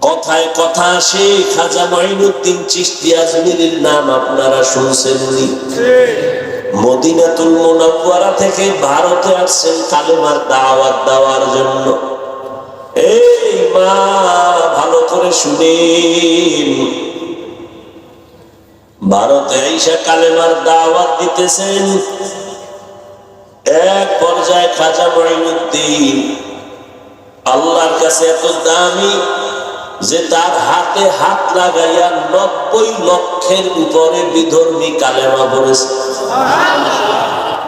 কথায় কথা আসে খাজা মাইনুদ্দিন চিস্তি আজমিরের নাম আপনারা শুনছেননি মদিনাতুল থেকে ভারতে আসছেন কালেমার দাওয়াত দেওয়ার জন্য। এই মা, ভালো করে শুনেন। ভারতে আইসা কালেমার দাওয়াত দিতেছেন। এক পর্যায়ে খাজা মাইনুদ্দিন আল্লাহর কাছে এত দামি যে তার হাতে হাত লাগাইয়া নব্বই লক্ষের উপরে বিধর্মী কালেমা পড়েছে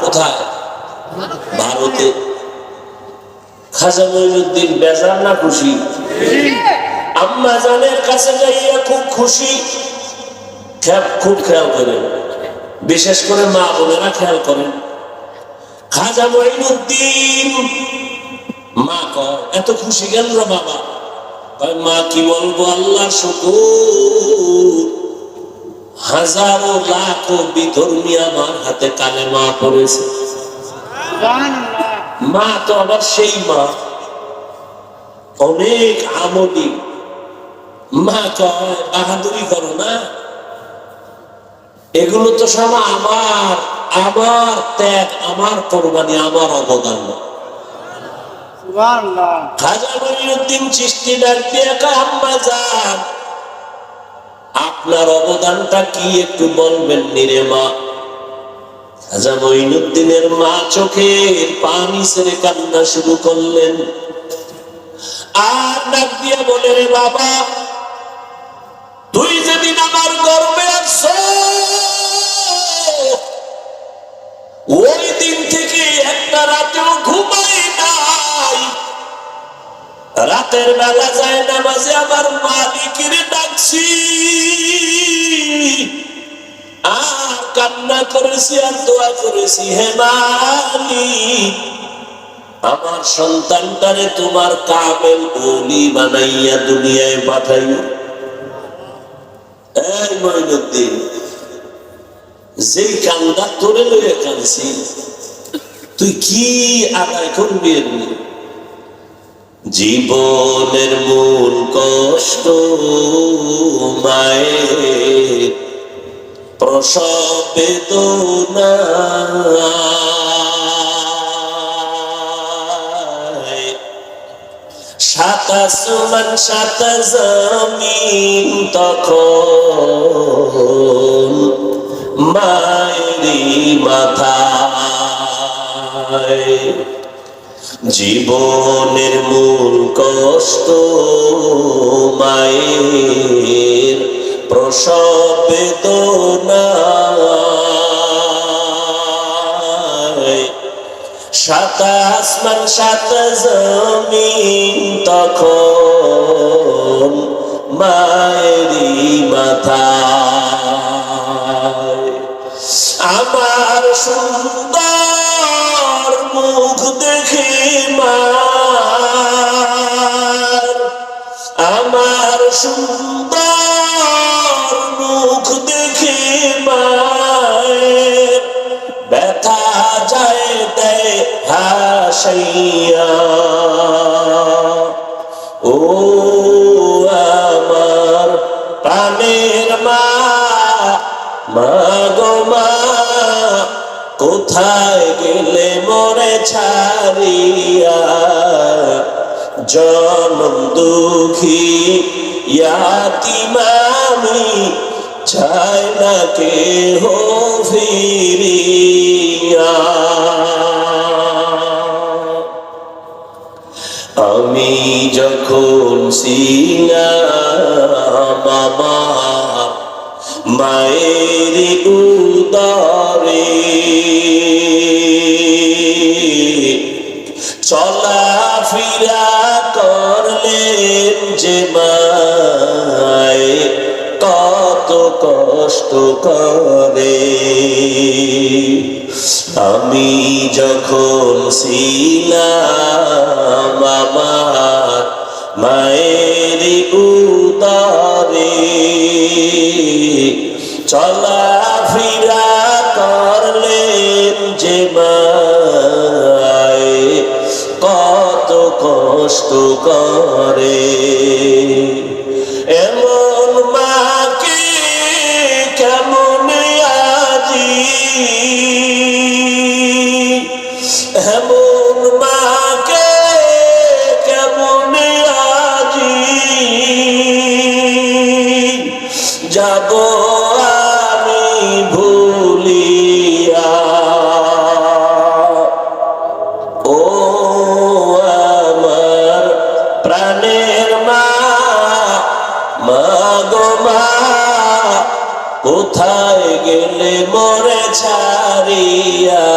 কোথায়? ভারতে। খাজা মঈনুদ্দিন বেজার না খুশি? আম্মা জানের কাছে যাইয়া খুব খুশি। খুব খেয়াল করেন বিশেষ করে মা বোনেরা খেয়াল করেন। খাজা মঈনুদ্দিন মা কয়, এত খুশি গেল রে বাবা? মা, কি বলব আল্লাহ শুকুর। হাজারো লাখো বিধর্মী আমার হাতে কালে মা পড়েছে। মা তো আবার সেই মা। অনেক আমলি মা কয়, বাহাদুরি করো না। এগুলো তো সব আমার আমার ত্যাগ, আমার কোরবানি, আমার অবদান। না আপনার অবদানটা কি একটু বলবেন নিরে মা? খাজা মঈনুদ্দিনের মা চোখের পানি ছেড়ে কান্না শুরু করলেন। আর ডাক দিয়ে বলে, রে বাবা ওই দিন থেকে একটা রাতেও ঘুমাই নাই। রাতের বেলা যায় নামাজে আমার মালিকের ডাকছি। কান্না করেছি আর দোয়া করেছি, হে মালিক। আমার সন্তানটারে তোমার কামেল বলি বানাইয়া দুনিয়ায় পাঠাইও এই মঈনুদ্দিন যেই কান্দা তোরে লইয়া কাঁদছি, তুই কি আদায় করবি এমনি? জীবনের মূল কষ্ট মায়ের প্রসব বেদনা। সাত আসমান সাত জমিন তখন মায়েরি মাথায় জীবনের মূল কষ্ট মায়ের প্রসব বেদনায় সাত আসমান, সাত জমিন তখন মায়েরি মাথা। আমার সুন্দর জনম দুঃখী, ইয়াতিমামি, চাই না কে হো ফিরিয়া। আমি যখন সিনা বাবা মায়ের উদারে চলা ফিরা করলেন যে মায় কত কষ্ট করে। আমি যখন ছিলাম আমার মায়ের উদারে চলা ফিরা করলেন যে মায় কষ্ট করে। গেলে মরে ছাড়িয়া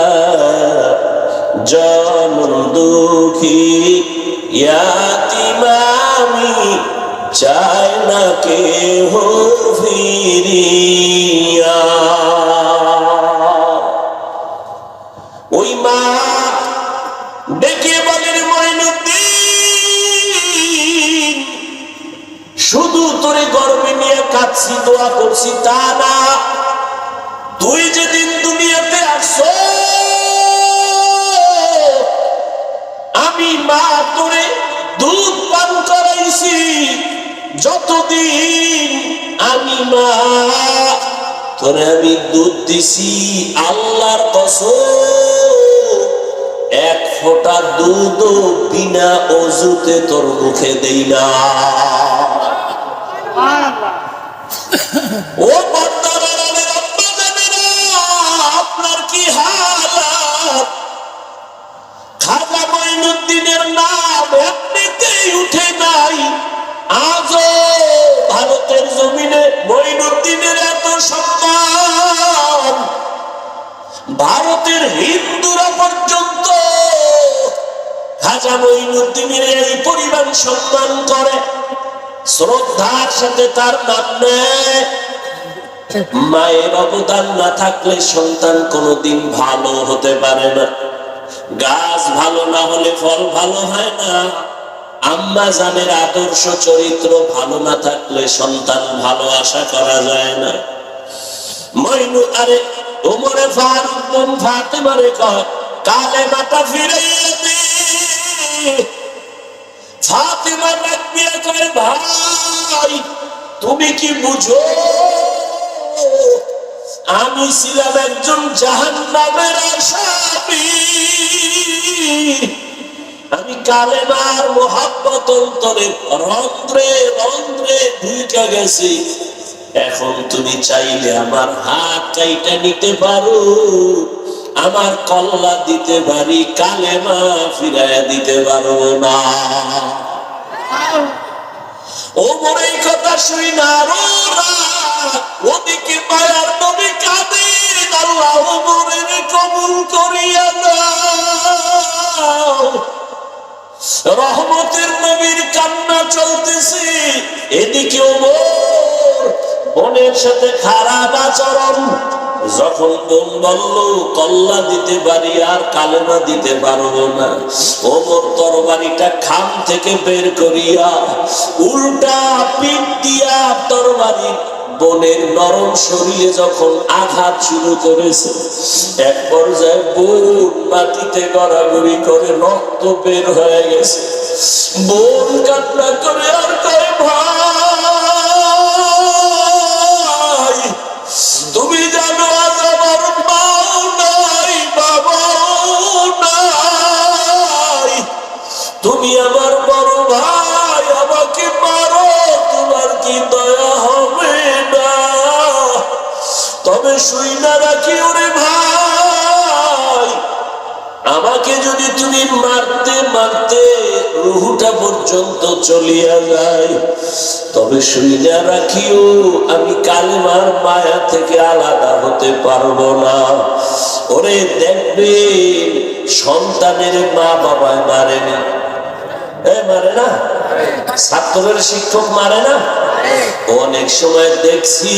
জন দুঃখী ইয়াতিমামি চায় না কেহ ফিরিয়া। যতদিন আমি মা তোরে আমি দুধ দিছি আল্লাহর কসম। এক ফোঁটা দুধ বিনা অজুতে তোর মুখে দেই না। ও আপনার কি হালাত? খাজা মঈনুদ্দিনের নাম এমনিতেই উঠে নাই। আজও মঈনুদ্দিনের এত সম্মান। ভারতের হিন্দুরা পর্যন্ত খাজা মঈনুদ্দিনের এই পরিমাণ সম্মান করে। শ্রদ্ধার সাথে তার নাম মায়ের অবদান না থাকলে সন্তান কোনোদিন ভালো হতে পারে না। গাছ ভালো না হলে ফল ভালো হয় না। আম্মা জানের আদর্শ চরিত্র ভালো না থাকলে সন্তান ভালো আশা করা যায় না। মইনু আরে ওমরে ফারুক বোন ফাতেমারে কয়, কালে মাটা ফিরাইয়া দে। ফাতেমা ডাক কয়, ভাই, তুমি কি বুঝো? আমি ছিলাম একজন জাহান নামের আসামি। আমি কালেমার মোহাব্বত অন্তরে রন্ধ্রে রন্ধ্রে ঢুকে গেছি এখন তুমি চাইলে আমার হাত কাইটা নিতে পারো, আমার কল্লা দিতে পারি, কালেমা ফিরাইয়া দিতে পারো না ও মনে কথা শুই না। ওদিকে মায়ার নবী কাঁদেন আল্লাহ মনের কবুল করিয়া দাও রহমতের নবীর কান্না চলতেছে। এদিকে বোনের সাথে খারাপ আচরণ। যখন বোন বলল, কল্লা দিতে পারি আর কালেমা দিতে পারব না। ওমর তরবারিটা খাম থেকে বের করিয়া উল্টা পিঠ দিয়া তরবারি বোনের নরম শরীরে যখন আঘাত শুরু করেছে, এক পর্যায়ে বোন মাটিতে গড়াগড়ি করে রক্ত বের হয়ে গেছে। বোন কান্না করে আর কয় ভাই। শুই না রাখি ওরে ভাই। আমাকে যদি তুমি মারতে মারতে রুহুটা পর্যন্ত চলিয়া যায় তবে শুইনা রাখিও আমি কালেমার মায়া থেকে আলাদা হতে পারব না। ওরে দেখবে সন্তানের মা বাবায় মারে না। এ মারে না? ছাত্রের শিক্ষক মারে না? অনেক সময় দেখছি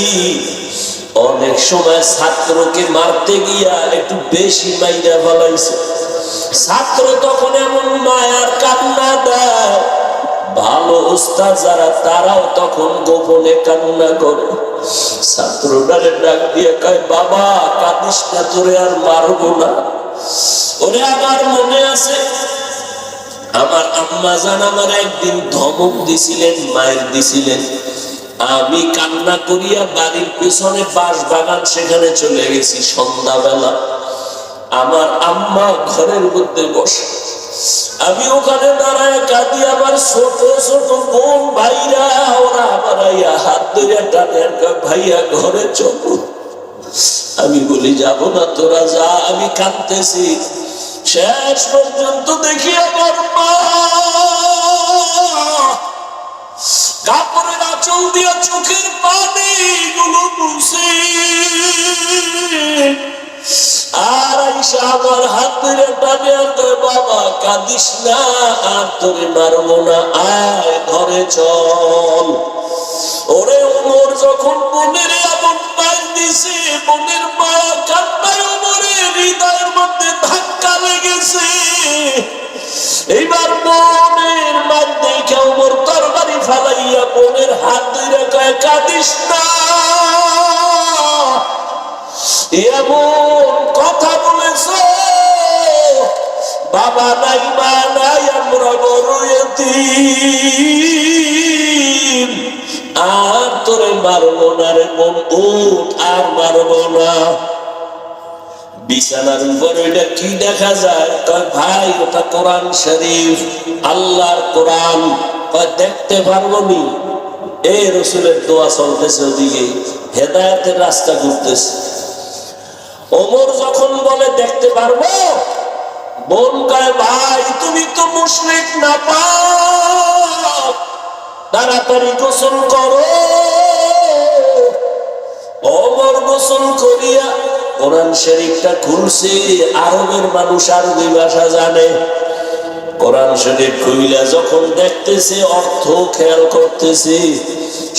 অনেক সময় ছাত্রকে মারতে গিয়া একটু বেশি মাইরা ফলাইছে। ছাত্র তখন এমন মায়ার কান্না দেয়। ভালো উস্তাদ যারা, তারাও তখন গোপনে কান্না করে। ছাত্রটারে ডাক দিয়ে কয়, বাবা, কাঁদিস না, তোরে আর মারবো না। ওরে আমার মনে আছে, আমার আম্মা জান আমার একদিন ধমক দিছিলেন মায়ের দিছিলেন। আমি কান্না করিয়া বাড়ির পেছনে বাঁশ বাগান সেখানে চলে গেছি সন্ধ্যাবেলা। আমার আম্মা ঘরের মধ্যে বসে। আমি ওখানে দাঁড়ায় কাঁদি, আমার ছোট ছোট বোন ভাইরা, ওরা আমার হাত ধরে টানে ভাইয়া, ঘরে চলো। আমি বলি, যাব না তোরা, যা। আমি কাঁদতেছি। শেষ পর্যন্ত দেখি আমার মা। কাপড়ের আঁচল দিয়ে চোখের পানি গুলো মুছে। আর আইসা আমার হাত ধরে টানে কয়, বাবা কাঁদিস না আর তোরে মারবো না আয় ঘরে চল। ওরে ওমর যখন বোনের এমন পাইন দিছে বোনের মা কান্নায় ওমরের হৃদয়ের মধ্যে ধাক্কা লেগেছে। বোনের হাত ধরে কয়, কাঁদিস না। এমন কথা বলেছ, বাবা নাই, মা নাই, আমরা এতিম। আর তোরে মারবো না রে মন, উঠ, আর মারবো না। বিছানার উপর ওইটা কি দেখা যায়? ভাই, ওটা কোরআন শরীফ, আল্লাহর কোরআন। দেখতে পারব নি। এ রসুলের দোয়া চলতেছে ওদিকে, হেদায়তের রাস্তা ঘুরতেছে। ওমর যখন বলে, দেখতে পারব? বোন কয়, ভাই, তুমি তো মুশরিক না পাও তাড়াতাড়ি গোসল করো। অমর গোসল করিয়া কোরআন শরীফটা খুলছে, আরবের মানুষ আরবি ভাষা জানে। কোরআন শরীফ খুইলা যখন দেখতেছে, অর্থ খেয়াল করতেছে,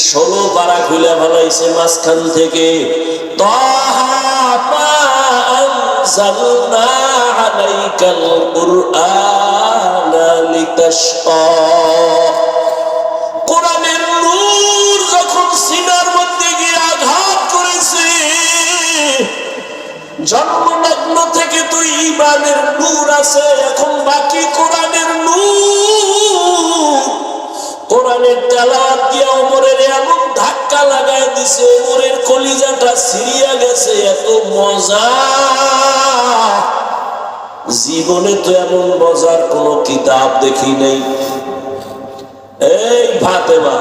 ষোলো পারা খুলে ভালাইছে মাঝখান থেকে। কোরআনের নূর যখন জীবনে তো এমন মজার কোনো কিতাব দেখি নাই। এই ফাতেমা,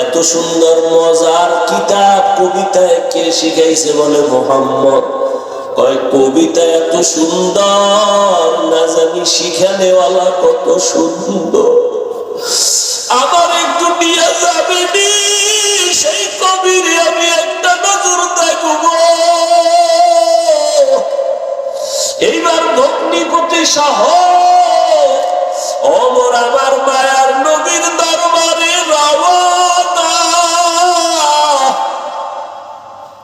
এত সুন্দর মজার কিতাব কবিতায় কে শিখাইছে বলে মোহাম্মদ? কবিতা এত সুন্দর, না জানি শিখানেওয়ালা কত সুন্দর। ভগ্নিপতি সহ আমার মায়ার নবীর দরবারে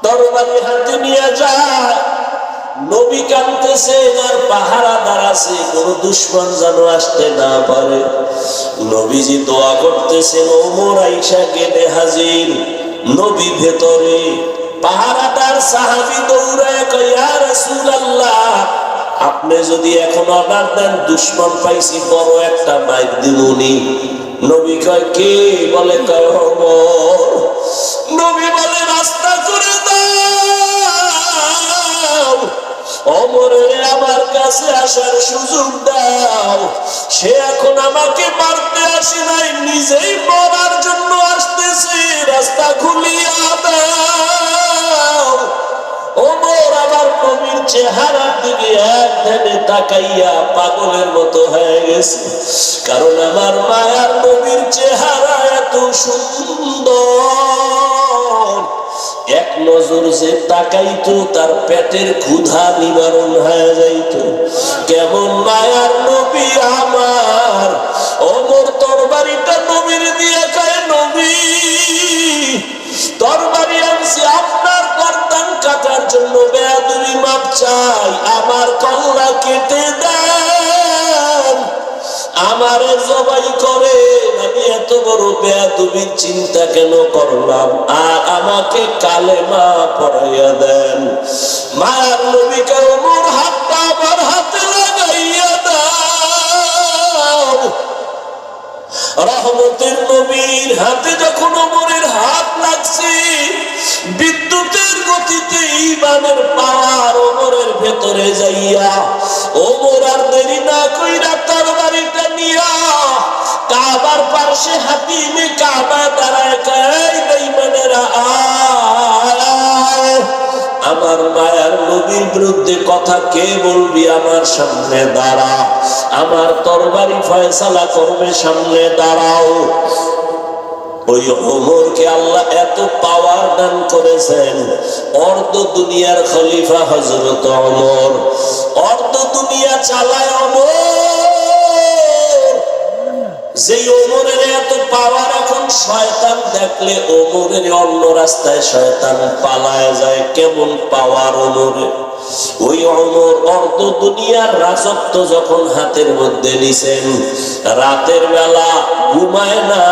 দরবারে হাতে নিয়ে যায়। নবী কানতেছেন আর পাহারা দাঁড়াছে, কোন দুশ্মন যেন আসতে না পারে। নবীজি দোয়া করতেছেন ওমর আইসা গেলে হাজির। নবী ভেতরে পাহারাদার সাহাবি দৌড়ায় কয়া রসুল আল্লাহ আপনি যদি এখন অর্ডার দেন, দুশ্মন পাইছি, বড় একটা মাইক দিবনি নবী কয়, কে? বলে নবী বলে, রাস্তা করে আমার কাছে আসার সুযোগ দাও। সে এখন আমাকে আসে নিজেই মরার জন্য আসতেছে, রাস্তা খুলিয়া দাও। ওমর আমার নবীর চেহারার দিকে এক ধ্যানে তাকাইয়া পাগলের মতো হয়ে গেছে। কারণ আমার মায়ার নবীর চেহারা এত সুন্দর। এক নজর যে তাকাইতো, তার পেটের ক্ষুধা নিবারণ হয়ে যাইত। কেমন মায়ার নবী আমার আমারে জবাই করে, আমি এত বড় বেয়াদুবির চিন্তা কেন করলাম? আর আমাকে কালেমা পড়াইয়া দেন। মায়ার নবীকে ওমর হাতটা আমার হাতে লাগাইয়া দাও। রহমতের নবীর হাতে যখন ওমরের হাত লাগছে, বিদ্যুতের গতিতে ইমানের পাওয়ার ওমরের ভেতরে যাইয়া, ওমর পাশে হাতিমে কাবা আমার মায়ার নদীর বিরুদ্ধে কথা কে বলবি আমার সামনে দাঁড়া। আমার তরবারি ফয়সালা করবে সামনে দাঁড়াও। ওই আল্লাহ এত পাওয়ার দান করেছেন। অর্ধ দুনিয়ার খলিফা হজরত অমর অর্ধ দুনিয়া চালায় অমর যে ওমরের এত পাওয়ার এখন শয়তান দেখলে ওমরের অন্য রাস্তায় শয়তান পালায় যায়। কেমন পাওয়ার ওমরে ওই অমর অর্ধ দুনিয়ার রাজত্ব যখন হাতের মধ্যে নিছেন, রাতের বেলা ঘুমায় না,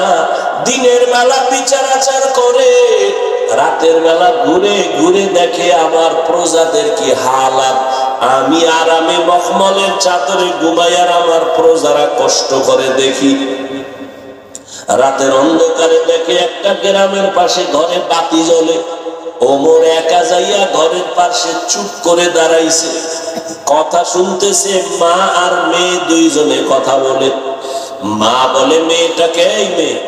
দিনের বেলা বিচার আচার করে, রাতের বেলা ঘুরে ঘুরে দেখে আমার প্রজাদের কি হালাত আমি আরামে মখমলের চাদরে ঘুমাই আর আমার প্রজারা কষ্ট করে দেখি। রাতের অন্ধকারে দেখে একটা গ্রামের পাশে ঘরে বাতি জ্বলে। ওমর একা যাইয়া ঘরের পাশে চুপ করে দাঁড়াইছে। কথা শুনতেছে মা আর মেয়ে দুইজনে কথা বলে। মা বলে মেয়েটাকে এই মেয়ে?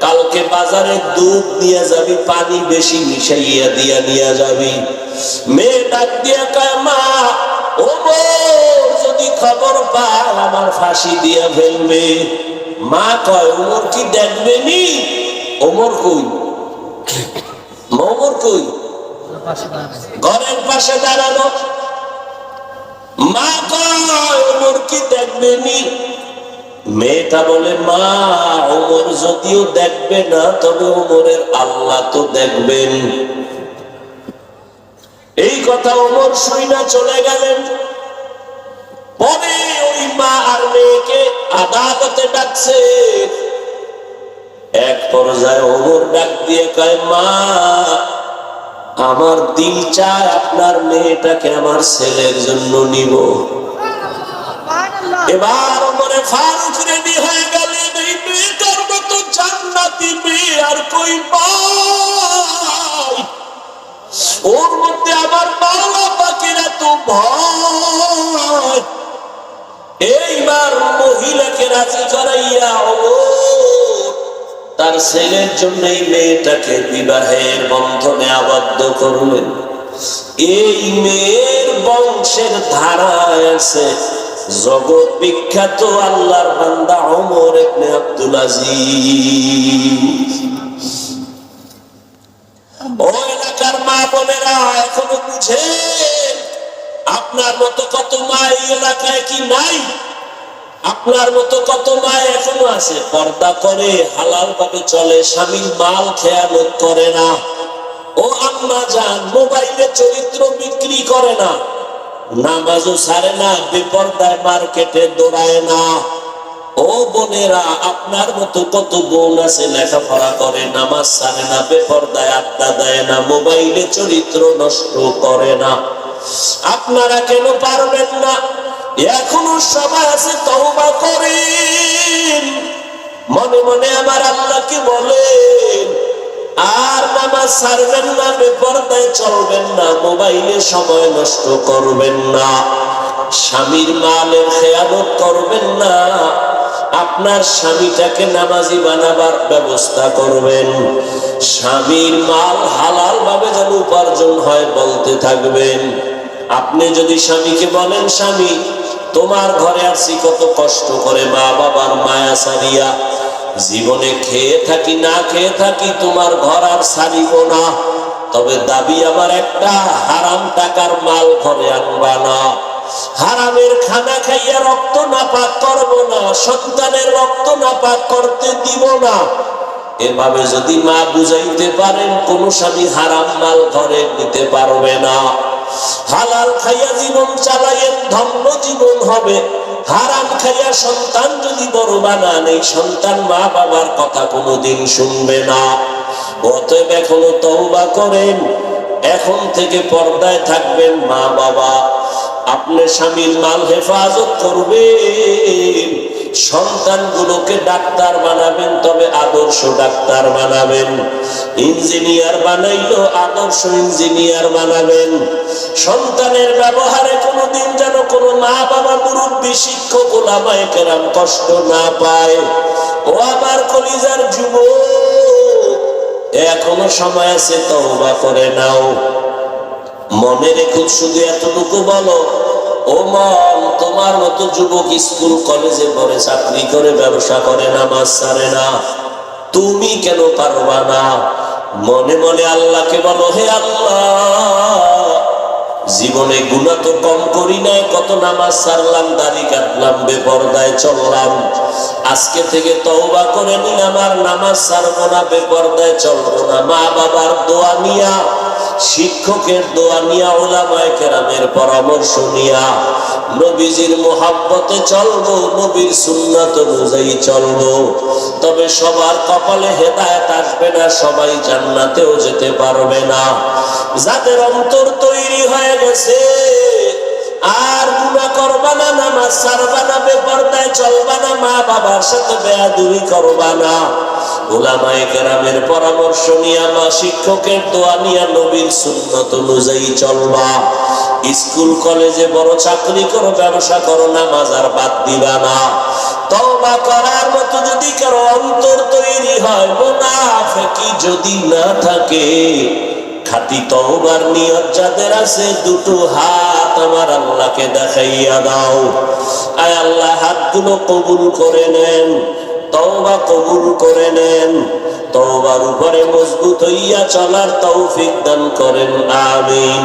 কালকে বাজারে দুধ নিয়ে যাবি, পানি বেশি মিশাইয়া দিয়া নিয়ে যাবি। মেয়ে ডাক দিয়া মা ও যদি খবর পায়, আমার ফাঁসি দিয়া ফেলবে। মা কয়, ওমর কি দেখবে নি? ওমর কই? ওমর কই? ঘরের পাশে দাঁড়ানো মা কয়, ওমর কি দেখবে নি? মেয়েটা বলে, মা, ওমর যদিও দেখবে না, তবে ওমরের আল্লাহ তো দেখবেন। কথা ওমর শুই না চলে গেলেন। পরে ওই মা আর মেয়েকে আদালতে ডাকছে। এক পর্যায়ে ওমর ডাক দিয়ে কয় মা আমার দিল চায় আপনার মেয়েটাকে আমার ছেলের জন্য নিব। এবার ওমরে ফারুক রেডি হয়ে গেলেন এই মেয়েটার মতো জান্নাতি মেয়ে আর কই পাই? ওর মধ্যে আমার মাওলা পাখির ভয়। এইবার মহিলাকে রাজি করাইয়া তার ছেলের জন্য এই মেয়েটাকে বিবাহের বন্ধনে আবদ্ধ করলেন। এই মেয়ের বংশের ধারায় আছে জগৎ বিখ্যাত আল্লাহর বান্দা ওমর ইবনে আব্দুল আজিজ। এলাকার মা বোনেরা, এখনও বুঝেন? আপনার মতো কত মা এই এলাকায় কি নাই? আপনার মতো কত মা এখনও আছে? পর্দা করে হালাল ভাবে চলে, স্বামীর মাল খেয়ালত করে না। ও আম্মা যান, মোবাইলে চরিত্র বিক্রি করে না। নামাজও সারে না, বেপর্দায় মার্কেটে দৌড়ায় না। ও বোনেরা, আপনার মতো কত বোন আছে লেখাপড়া করে, নামাজ সারে না, বেপর্দায় আড্ডা দেয় না, মোবাইলে চরিত্র নষ্ট করে না। আপনারা কেন পারবেন না? এখনও সময় আছে, তওবা করেন। মনে মনে আমার আল্লাহকে বলেন, আর নামাজ ছাড়বেন না, বেপরদায় চলবেন না, মোবাইলে সময় নষ্ট করবেন না। স্বামীর মালের খেয়ালত করবেন না। আপনার স্বামীটাকে নামাজি বানাবার ব্যবস্থা করবেন। স্বামীর মাল হালাল ভাবে যেন উপার্জন হয় বলতে থাকবেন। আপনি যদি স্বামীকে বলেন, স্বামী, তোমার ঘরে আসছি কত কষ্ট করে মা বাবার মায়া সারিয়া জীবনে খেয়ে থাকি, না খেয়ে থাকি, তোমার ঘর আর সারিব না। তবে দাবি আমার একটা, হারাম টাকার মাল ঘরে আনবা না। হারামের খানা খাইয়া রক্ত নাপাক করব না, সন্তানের রক্ত নাপাক করতে দিব না। এভাবে যদি মা বুঝাইতে পারেন, কোন স্বামী হারাম মাল ঘরে নিতে পারবে না। হালাল খাইয়া জীবন চালাইয়েন ধন্য জীবন হবে। হারাম খাইয়া সন্তান যদি বড় বানান, এই সন্তান মা বাবার কথা কোনোদিন শুনবে না। অতএব এখনও তওবা করেন। এখন থেকে পর্দায় থাকবেন মা বাবা আপনি স্বামীর মাল হেফাজত করবেন। সন্তানগুলোকে ডাক্তার বানাবেন, তবে আদর্শ ডাক্তার বানাবেন। ইঞ্জিনিয়ার বানাইলো, আদর্শ ইঞ্জিনিয়ার বানাবেন। সন্তানের ব্যবহারে কোনোদিন যেন কোনো মা বাবা মুরব্বী, শিক্ষক, ওলামায় কেরাম কষ্ট না পায়। ও আমার কলিজার যুব এখনও সময় আছে, তওবা করে নাও। মনে রেখো শুধু এতটুকু বলো, ও মন, তোমার মতো যুবক স্কুল, কলেজে পড়ে চাকরি করে, ব্যবসা করে না নামাজ সারে না। তুমি কেন পারবা না? মনে মনে আল্লাহকে বলো, হে আল্লাহ, জীবনে গুণা তো কম করি নাই, কত নামাজ সারলাম দাড়ি কাটলাম, বেপরদায় চললাম। আজকে থেকে তওবা করে নিলাম, আর নামাজ সারবো না, বেপরদায় চলবো না। মা বাবার দোয়া নিয়া শিক্ষকের দোয়া নিয়া ওলামায় কেরামের পরামর্শ নিয়া নবীজির মোহাব্বতে চলবো, নবীর সুন্নাত অনুযায়ী চলবো। তবে সবার কপালে হেদায়েত আসবে না, সবাই জান্নাতেও যেতে পারবে না। যাদের অন্তর তৈরি হয়ে গেছে, আর গুণা করবা নামাজ মা বাবার সাথে বেয়াদুরি করবা না। ওলামায়ে কেরামের পরামর্শ নিয়ে মা শিক্ষকের দোয়া নিয়ে নবীর সুন্নত অনুযায়ী চলবা। স্কুল, কলেজে বড় চাকরি করো, ব্যবসা করো না মাজার বাদ দিবা না। তওবা করার মতো যদি কারও অন্তর তৈরি হয়, মুনাফিকি যদি না থাকে খাটি তওবার নিয়ত যাদের আছে, দুটো হাত আমার আল্লাহকে দেখাইয়া দাও। আয় আল্লাহ, হাতগুলো কবুল করে নেন, তওবা কবুল করে নেন। তওবার উপরে মজবুত হইয়া চলার তৌফিক দান করেন, আমিন।